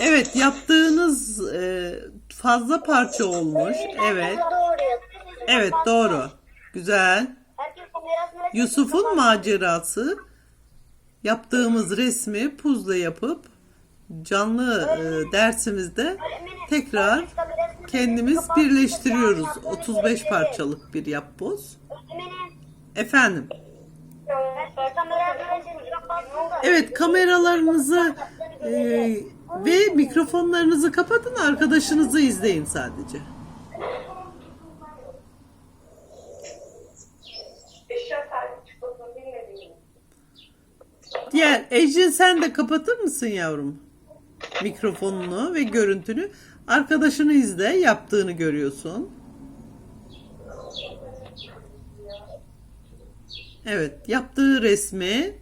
Evet yaptığınız e, fazla parça olmuş. Evet. Evet doğru. Güzel. Yusuf'un macerası yaptığımız resmi puzla yapıp canlı e, dersimizde tekrar kendimiz birleştiriyoruz. 35 parçalık bir yapboz. Efendim. Evet kameralarınızı e, ve mikrofonlarınızı kapatın arkadaşınızı izleyin sadece. Diğer Ecrin sen de kapatır mısın yavrum? Mikrofonunu ve görüntünü. Arkadaşını izle yaptığını görüyorsun. Evet yaptığı resmi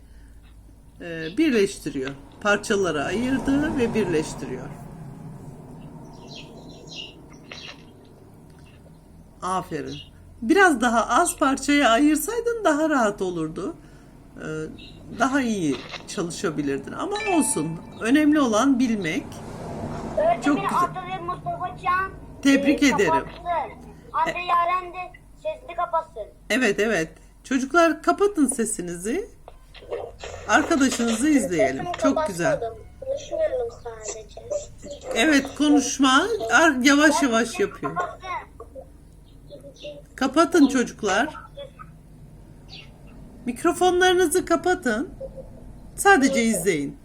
birleştiriyor. Parçalara ayırdı ve birleştiriyor. Aferin. Biraz daha az parçaya ayırsaydın daha rahat olurdu. Ee, Daha iyi çalışabilirdin. Ama olsun. Önemli olan bilmek. Öğretmenim Çok güzel. Atıl ve Mustafa Can. Tebrik e, ederim. kapatsın. Hande Yaren de sesini kapatsın. Evet evet. Çocuklar kapatın sesinizi. Arkadaşınızı izleyelim. Çok güzel. Konuşmuyorum sadece. Evet konuşma yavaş yavaş yapıyor. Kapatın çocuklar. Mikrofonlarınızı kapatın. Sadece izleyin.